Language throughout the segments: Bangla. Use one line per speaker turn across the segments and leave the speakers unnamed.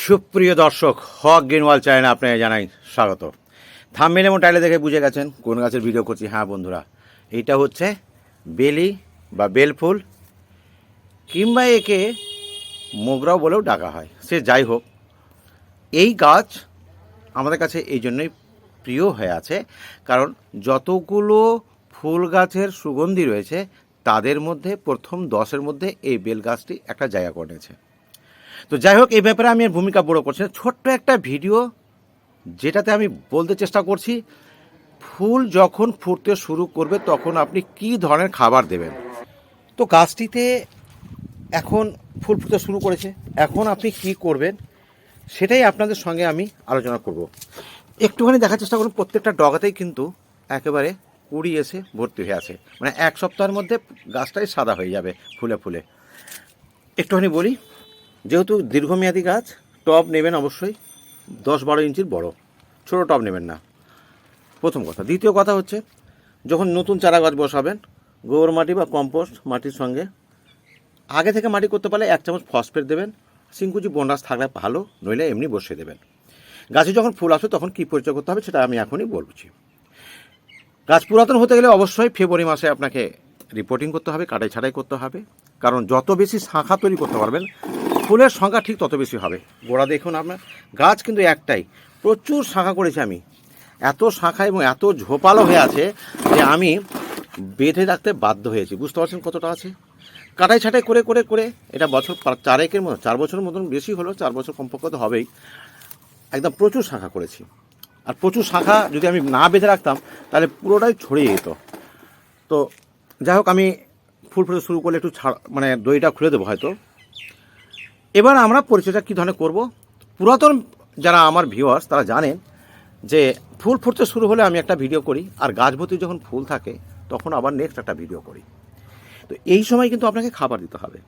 সুপ্রিয় দর্শক, হক গ্রিনওয়াল চ্যানেলে আপনাকে জানাই স্বাগত। থামমেল এবং টাইলে দেখে বুঝে গেছেন কোন গাছের ভিডিও করছি। হ্যাঁ বন্ধুরা, এইটা হচ্ছে বেলি বা বেলফুল, কিংবা একে মোগরাও বলেও ডাকা হয়। সে যাই হোক, এই গাছ আমাদের কাছে এই জন্যই প্রিয় হয়ে আছে, কারণ যতগুলো ফুল গাছের সুগন্ধি রয়েছে, তাদের মধ্যে, প্রথম দশের মধ্যে এই বেল গাছটি একটা জায়গা করে নিয়েছে। তো যাই হোক, এই ব্যাপারে আমি ভূমিকা বড় করছি ছোট্ট একটা ভিডিও যেটাতে আমি বলতে চেষ্টা করছি, ফুল যখন ফুটতে শুরু করবে তখন আপনি কি ধরনের খাবার দেবেন? তো গাছটিতে এখন ফুল ফুটতে শুরু করেছে। এখন আপনি কি করবেন সেটাই আপনাদের সঙ্গে আমি আলোচনা করব। একটুখানি দেখার চেষ্টা করুন, প্রত্যেকটা ডগাতেই কিন্তু একেবারে কুড়ি এসে ভর্তি হয়ে আছে। মানে এক সপ্তাহের মধ্যে গাছটাই সাদা হয়ে যাবে ফুলে ফুলে। একটুখানি বলি যেহেতু দীর্ঘমেয়াদী গাছ, টব নেবেন অবশ্যই। দশ বারো ইঞ্চির বড়। ছোটো টব নেবেন না। প্রথম কথা। দ্বিতীয় কথা হচ্ছে, যখন নতুন চারা গাছ বসাবেন, গোবর মাটি বা কম্পোস্ট মাটির সঙ্গে, আগে থেকে মাটি করতে পারলে এক চামচ ফসফেট দেবেন সিংকুচি বোনাস থাকলে ভালো, নইলে এমনি বসিয়ে দেবেন। গাছে যখন ফুল আসবে তখন কী পরিচয় করতে হবে সেটা আমি এখনই বলছি। গাছ পুরাতন হতে গেলে অবশ্যই ফেব্রুয়ারি মাসে আপনাকে রিপোর্টিং করতে হবে, কাটাই ছাটাই করতে হবে। কারণ যত বেশি শাখা তৈরি করতে পারবেন ফুলের সংখ্যা ঠিক তত বেশি হবে। গোড়া দেখুন আপনার। গাছ কিন্তু একটাই। প্রচুর শাখা করেছি আমি। এত শাখা এবং এত ঝোপালো হয়ে আছে যে আমি বেঁধে রাখতে বাধ্য হয়েছি। বুঝতে পারছেন কতটা আছে? কাটাই ছাটাই করে করে করে এটা বছর চারেকের মতো, চার বছরের মতন বেশি হলো চার বছর কমপক্ষে তো হবেই। একদম প্রচুর শাখা করেছি। আর প্রচুর শাখা যদি আমি না বেঁধে রাখতাম, তাহলে পুরোটাই ছড়িয়ে যেত। তো যাই হোক, আমি ফুল ফুটে শুরু করলে একটু ছাড় মানে দইটা খুলে দেবো হয়তো। এবার আমরা পরিচর্যা কী ধরনের করব? পুরাতন যারা আমার ভিউয়ার্স তারা জানেন যে ফুল ফুটতে শুরু হলে আমি একটা ভিডিও করি, আর গাছ ভর্তি যখন ফুল থাকে, তখন আবার নেক্সট একটা ভিডিও করি। তো এই সময় কিন্তু আপনাকে খাবার দিতে হবে।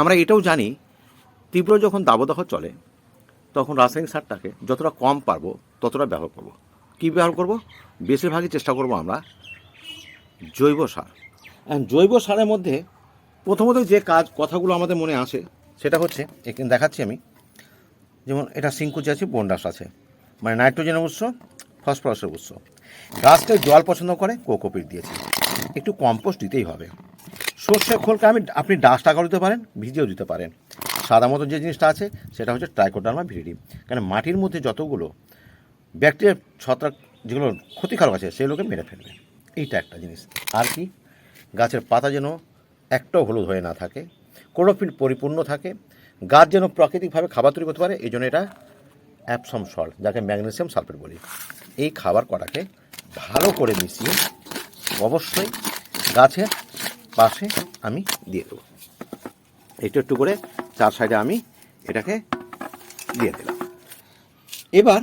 আমরা এটাও জানি, তীব্র যখন দাবদাহ চলে, তখন রাসায়নিক সারটাকে যতটা কম পারব, ততটা ব্যবহার করব। কী ব্যবহার করব? বেশিরভাগই চেষ্টা করব আমরা জৈব সার। জৈব সারের মধ্যে প্রথমত যে কাজ কথাগুলো আমাদের মনে আসে সেটা হচ্ছে এখানে দেখাচ্ছি আমি। যেমন এটা সিঙ্কুচি আছে, বন্ডাস আছে। মানে নাইট্রোজেনের উৎস, ফসফরাসের উৎস। গাছটা জল পছন্দ করে, কোকোপিট দিয়েছি। একটু কম্পোস্ট দিতেই হবে। সর্ষে খোলকে আমি, আপনি ডাস্ট আকার দিতে পারেন, ভিজিয়েও দিতে পারেন। সাদা মতো যে জিনিসটা আছে, সেটা হচ্ছে ট্রাইকোডার্মা ভিরিডি। কারণ মাটির মধ্যে যতগুলো ব্যাকটেরিয়া ছত্রাক যেগুলো ক্ষতিকারক আছে সেগুলোকে মেরে ফেলবে। এইটা একটা জিনিস। আর কি? গাছের পাতা যেন একটাও হলুদ হয়ে না থাকে। ক্লোরোফিল পরিপূর্ণ থাকে। গাছ যেন প্রাকৃতিকভাবে খাবার তৈরি করতে পারে এই জন্য এটা অ্যাপসম সল্ট যাকে ম্যাগনেসিয়াম সালফেট বলি। এই খাবার কটাকে ভালো করে মিশিয়ে অবশ্যই গাছের পাশে আমি দিয়ে দেবো। একটু একটু করে চার সাইডে আমি এটাকে দিয়ে দিলাম। এবার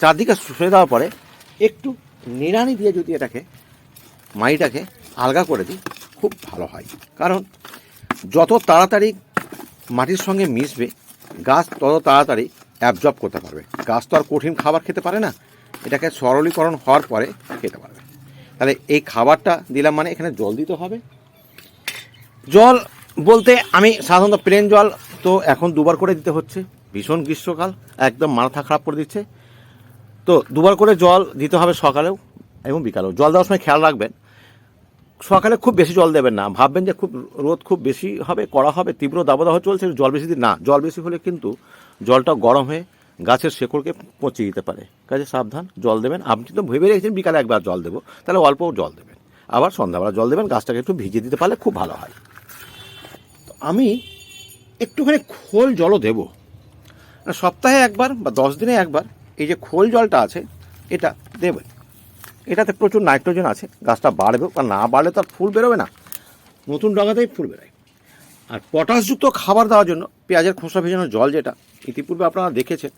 চারদিকে শুষে দেওয়ার পরে একটু নিড়ানি দিয়ে যদি এটাকে মাটিটাকে আলগা করে দিই খুব ভালো হয়। কারণ যত তাড়াতাড়ি মাটির সঙ্গে মিশবে, গাছ তত তাড়াতাড়ি অ্যাবজর্ব করতে পারবে। গাছ তো আর কঠিন খাবার খেতে পারে না, এটাকে সরলীকরণ হওয়ার পরে খেতে পারবে। তাহলে এই খাবারটা দিলাম মানে এখানে জল দিতে হবে। জল বলতে আমি সাধারণত প্লেন জল, তো এখন দুবার করে দিতে হচ্ছে। ভীষণ গ্রীষ্মকাল, একদম মাথা খারাপ করে দিচ্ছে। তো দুবার করে জল দিতে হবে সকালেও এবং বিকালেও। জল দেওয়ার সময় খেয়াল রাখবেন সকালে খুব বেশি জল দেবেন না। ভাববেন যে খুব রোদ খুব বেশি হবে করা হবে, তীব্র দাবদাহ চলছে, জল বেশি দিন না। জল বেশি হলে কিন্তু জলটা গরম হয়ে গাছের শেকড়কে পচিয়ে দিতে পারে। কাজে সাবধান, জল দেবেন। আপনি তো ভেবে রেখেছেন বিকালে একবার জল দেবো, তাহলে অল্প জল দেবেন। আবার সন্ধ্যাবেলা জল দেবেন, গাছটাকে একটু ভিজিয়ে দিতে পারলে খুব ভালো হয়। তো আমি একটুখানি খোল জলও দেবো। সপ্তাহে একবার বা দশ দিনে একবার এই যে খোল জলটা আছে, এটা দেবেন। এটাতে প্রচুর নাইট্রোজেন আছে, গাছটা বাড়বে আর না বাড়লে তো আর ফুল বেরোবে না। নতুন ডগাতেই ফুল বেরোয়। আর পটাশযুক্ত খাবার দেওয়ার জন্য পেঁয়াজের খোসা ভেজানো জল যেটা ইতিপূর্বে আপনারা দেখেছেন,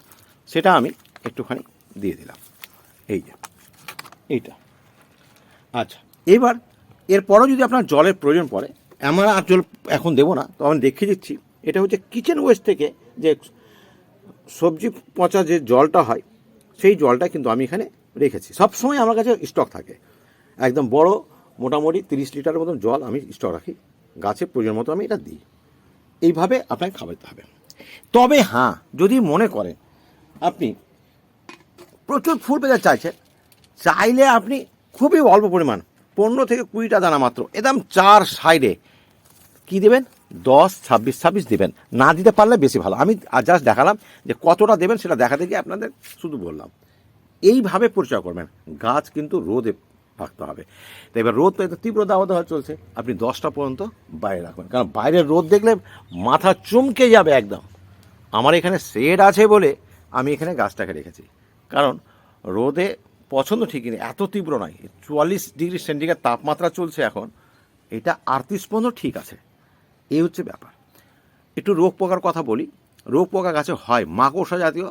সেটা আমি একটুখানি দিয়ে দিলাম। এই যে, এইটা। আচ্ছা এবার এরপরও যদি আপনার জলের প্রয়োজন পড়ে আমরা আর জল এখন দেবো না, তো আমি দেখিয়ে দিচ্ছি, এটা হচ্ছে কিচেন ওয়েস্ট থেকে যে সবজি পচা যে জলটা হয়, সেই জলটা কিন্তু আমি এখানে রেখেছি। সব সময় আমার কাছে স্টক থাকে। একদম বড়, মোটামুটি তিরিশ লিটারের মতন জল আমি স্টক রাখি। গাছে প্রয়োজন মতো আমি এটা দিই। এইভাবে আপনাকে খাওয়াতে হবে। তবে হ্যাঁ যদি মনে করেন আপনি প্রচুর ফুল পেতে চাইছেন, চাইলে আপনি খুবই অল্প পরিমাণ, পনেরো থেকে কুড়িটা দানা মাত্র একদম চার সাইডে। কি দেবেন? দশ, ছাব্বিশ ছাব্বিশ দেবেন। না দিতে পারলে বেশি ভালো। আমি জাস্ট দেখালাম যে কতটা দেবেন সেটা দেখাতে গিয়ে আপনাদের শুধু বললাম। এইভাবে পরিচয় করবেন। গাছ কিন্তু রোদে রাখতে হবে। তো এবার রোদ তো এত তীব্র দেওয়া চলছে। আপনি দশটা পর্যন্ত বাইরে রাখবেন। কারণ বাইরের রোদ দেখলে মাথা চমকে যাবে একদম। আমার এখানে শেড আছে বলে আমি এখানে গাছটাকে রেখেছি। কারণ রোদে পছন্দ ঠিকই নেই। এত তীব্র নয়। চুয়াল্লিশ ডিগ্রি সেন্টিগ্রেড তাপমাত্রা চলছে এখন। এটা আটত্রিশ পর্যন্ত ঠিক আছে। এই হচ্ছে ব্যাপার। একটু রোগ পোকার কথা বলি। রোগ পোকা গাছে হয় মাকড়সা জাতীয়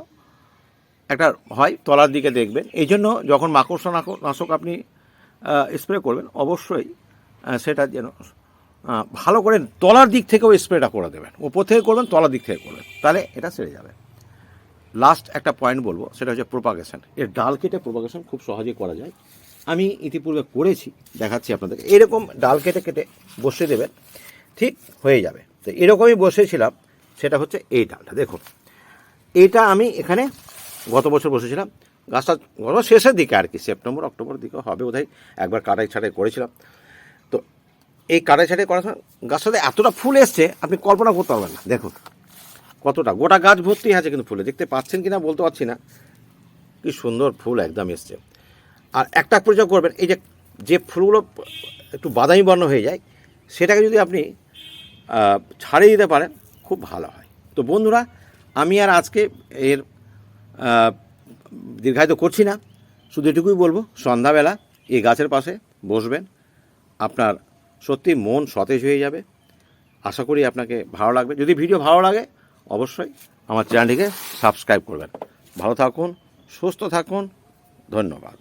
একটা হয়, তলার দিকে দেখবেন। এই জন্য যখন মাকড়সা নাশক আপনি স্প্রে করবেন, অবশ্যই সেটা যেন ভালো করে তলার দিক থেকেও স্প্রেটা করে দেবেন। উপর থেকে করবেন, তলার দিক থেকে করবেন। তাহলে এটা সেরে যাবে। লাস্ট একটা পয়েন্ট বলব, সেটা হচ্ছে প্রোপাগেশন এর ডাল কেটে প্রোপাগেশন খুব সহজেই করা যায়। আমি ইতিপূর্বে করেছি, দেখাচ্ছি আপনাদেরকে এরকম ডাল কেটে কেটে বসিয়ে দেবেন, ঠিক হয়ে যাবে। তো এরকমই বসেছিলাম সেটা হচ্ছে এই ডালটা। দেখুন, এটা আমি এখানে গত বছর বসেছিলাম। গাছটা গত শেষের দিকে আর কি, সেপ্টেম্বর, অক্টোবর দিকে হবে বোধহয়, একবার কাটাই ছাটাই করেছিলাম। তো এই কাটাই ছাটাই করার সময় গাছটাতে এতটা ফুল এসছে, আপনি কল্পনা করতে পারবেন না। দেখুন, কতটা, গোটা গাছ ভর্তি আছে কিন্তু ফুলে। দেখতে পাচ্ছেন কি না বলতে পারছি না। কি সুন্দর ফুল একদম এসছে। আর একটা পরিচয় করবেন, এই যে যে ফুলগুলো একটু বাদামি বর্ণ হয়ে যায়, সেটাকে যদি আপনি ছাড়িয়ে দিতে পারেন, খুব ভালো হয়। তো বন্ধুরা, আমি আর আজকে এর দীর্ঘায়িত করছি না। শুধু এটুকুই বলব, সন্ধ্যাবেলা এই গাছের পাশে বসবেন। আপনার সত্যি মন সতেজ হয়ে যাবে। আশা করি আপনাকে ভালো লাগবে। যদি ভিডিও ভালো লাগে, অবশ্যই আমার চ্যানেলটিকে সাবস্ক্রাইব করবেন। ভালো থাকুন, সুস্থ থাকুন। ধন্যবাদ।